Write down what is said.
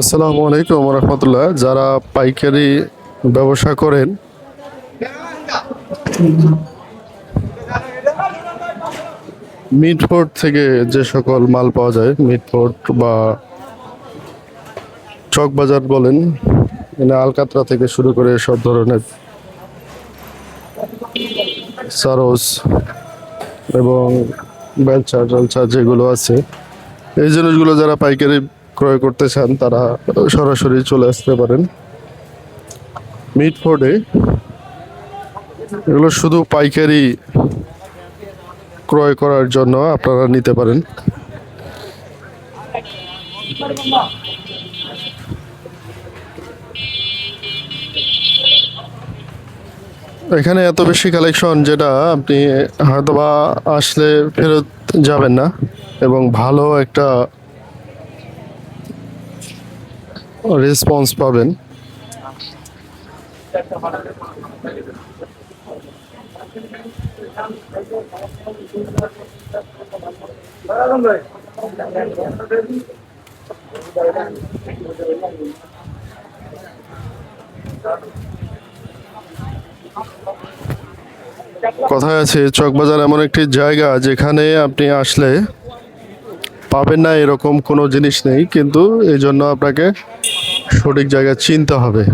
আসসালামু আলাইকুম রহমতুল্লাহ যারা পাইকারি ব্যবসা করেন, মিটফোর্ট থেকে যে সকল মাল পাওয়া যায়, মিটফোর্ট বা চক বাজার বলেন মানে আলকাতরা থেকে শুরু করে সব ধরনের সারস এবং বেলচা টেলচা যেগুলো আছে এই জিনিসগুলো যারা পাইকারি ক্রয় করতে চান, তারা সরাসরি চলে আসতে পারেন। মিটফোর্ডে এগুলো শুধু পাইকারি ক্রয় করার জন্য আপনারা নিতে পারেন। এখানে এত বেশি কালেকশন যেটা আপনি হয়তোবা আসলে ফেরত যাবেন না এবং ভালো একটা রেসপন্স পাবেন। কথায় আছে, চকবাজার এমন একটি জায়গা যেখানে আপনি আসলে পাবেন না এরকম কোনো জিনিস নেই, কিন্তু এই জন্য আপনাকে সঠিক জায়গা চিনতে হবে।